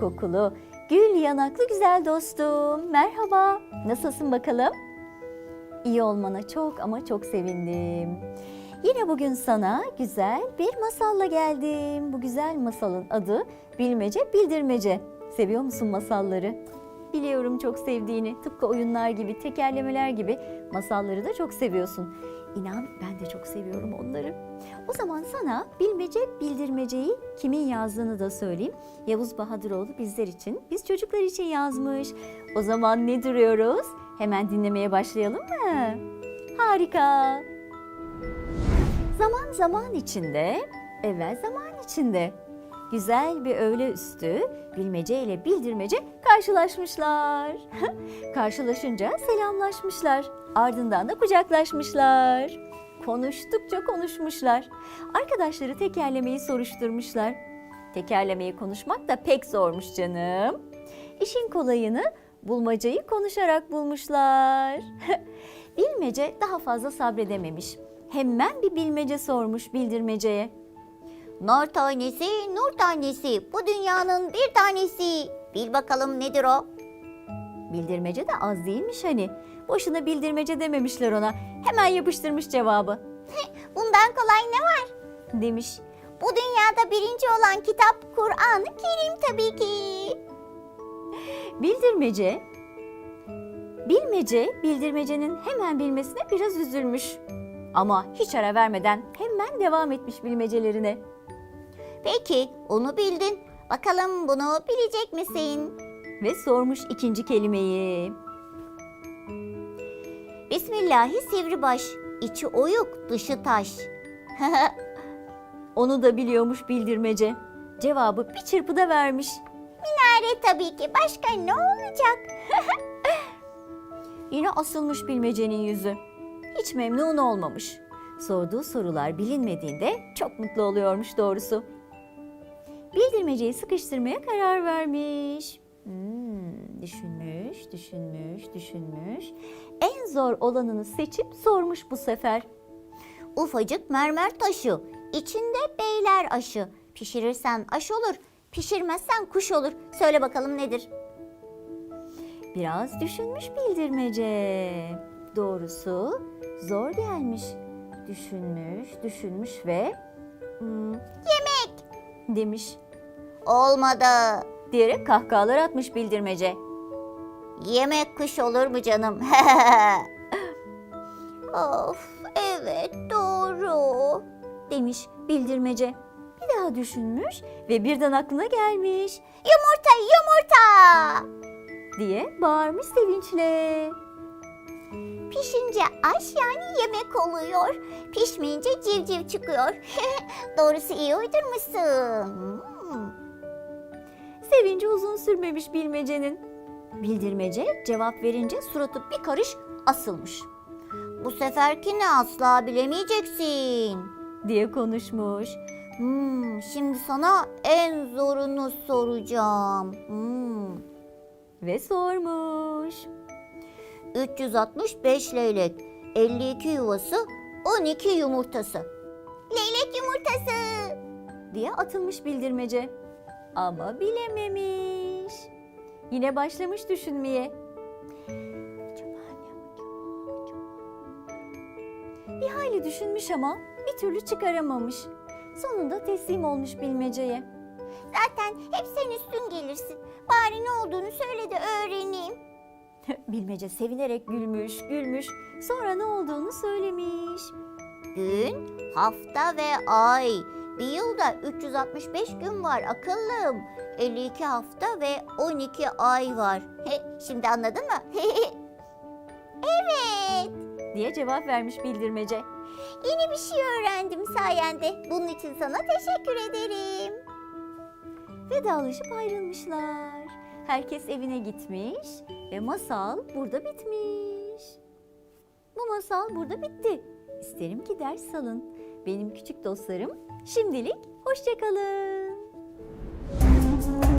kokulu, gül yanaklı güzel dostum. Merhaba, nasılsın bakalım? İyi olmana çok ama çok sevindim. Yine bugün sana güzel bir masalla geldim. Bu güzel masalın adı Bilmece Bildirmece. Seviyor musun masalları? Biliyorum çok sevdiğini. Tıpkı oyunlar gibi, tekerlemeler gibi masalları da çok seviyorsun. İnan ben de çok seviyorum onları. O zaman sana bilmece bildirmeceyi kimin yazdığını da söyleyeyim. Yavuz Bahadıroğlu bizler için, biz çocuklar için yazmış. O zaman ne duruyoruz? Hemen dinlemeye başlayalım mı? Harika. Zaman zaman içinde, evvel zaman içinde. Güzel bir öğle üstü bilmece ile bildirmece karşılaşmışlar. Karşılaşınca selamlaşmışlar. Ardından da kucaklaşmışlar. Konuştukça konuşmuşlar. Arkadaşları tekerlemeyi soruşturmuşlar. Tekerlemeyi konuşmak da pek zormuş canım. İşin kolayını bulmacayı konuşarak bulmuşlar. Bilmece daha fazla sabredememiş. Hemen bir bilmece sormuş bildirmeceye. Nar tanesi, nur tanesi, bu dünyanın bir tanesi. Bil bakalım nedir o? Bildirmece de az değilmiş hani. Boşuna bildirmece dememişler ona. Hemen yapıştırmış cevabı. Bundan kolay ne var? Demiş. Bu dünyada birinci olan kitap Kur'an-ı Kerim tabii ki. Bildirmece, bilmece bildirmecenin hemen bilmesine biraz üzülmüş. Ama hiç ara vermeden hemen devam etmiş bilmecelerine. Peki, onu bildin. Bakalım bunu bilecek misin? Ve sormuş ikinci kelimeyi. Bismillahi sivribaş, içi oyuk, dışı taş. Onu da biliyormuş bildirmece. Cevabı bir çırpıda vermiş. Minare tabii ki. Başka ne olacak? Yine asılmış bilmecenin yüzü. Hiç memnun olmamış. Sorduğu sorular bilinmediğinde çok mutlu oluyormuş doğrusu. Bildirmeceyi sıkıştırmaya karar vermiş. Hmm, düşünmüş, düşünmüş, düşünmüş. En zor olanını seçip sormuş bu sefer. Ufacık mermer taşı, içinde beyler aşı. Pişirirsen aş olur, pişirmezsen kuş olur. Söyle bakalım nedir? Biraz düşünmüş bildirmece. Doğrusu zor gelmiş. Düşünmüş, düşünmüş ve hmm, Yemek. Demiş Olmadı. diyerek kahkahalar atmış bildirmece. Yemek kuş olur mu canım? of, evet doğru. demiş bildirmece. Bir daha düşünmüş ve birden aklına gelmiş Yumurta, yumurta. diye bağırmış sevinçle. Pişince aş yani yemek oluyor. Pişmeyince civciv çıkıyor. Doğrusu iyi uydurmuşsun. Hmm. Sevinci uzun sürmemiş bilmecenin. Bildirmece cevap verince suratı bir karış asılmış Bu seferkini asla bilemeyeceksin. diye konuşmuş. Hmm, şimdi sana en zorunu soracağım. Hmm. Ve sormuş. 365 leylek, 52 yuvası, 12 yumurtası. Leylek yumurtası. diye atılmış bildirmece. Ama bilememiş. Yine başlamış düşünmeye. Bir hayli düşünmüş ama bir türlü çıkaramamış. Sonunda teslim olmuş bilmeceye. Zaten hep sen üstün gelirsin. Bari ne olduğunu söyle de öğreneyim. Bilmece sevinerek gülmüş, gülmüş. Sonra ne olduğunu söylemiş. Gün, hafta ve ay. Bir yılda 365 gün var akıllım. 52 hafta ve 12 ay var. He, şimdi anladın mı? evet. diye cevap vermiş bildirmece. Yeni bir şey öğrendim sayende. Bunun için sana teşekkür ederim. Vedalaşıp ayrılmışlar. Herkes evine gitmiş ve masal burada bitmiş. Bu masal burada bitti. İsterim ki ders alın. Benim küçük dostlarım şimdilik hoşçakalın.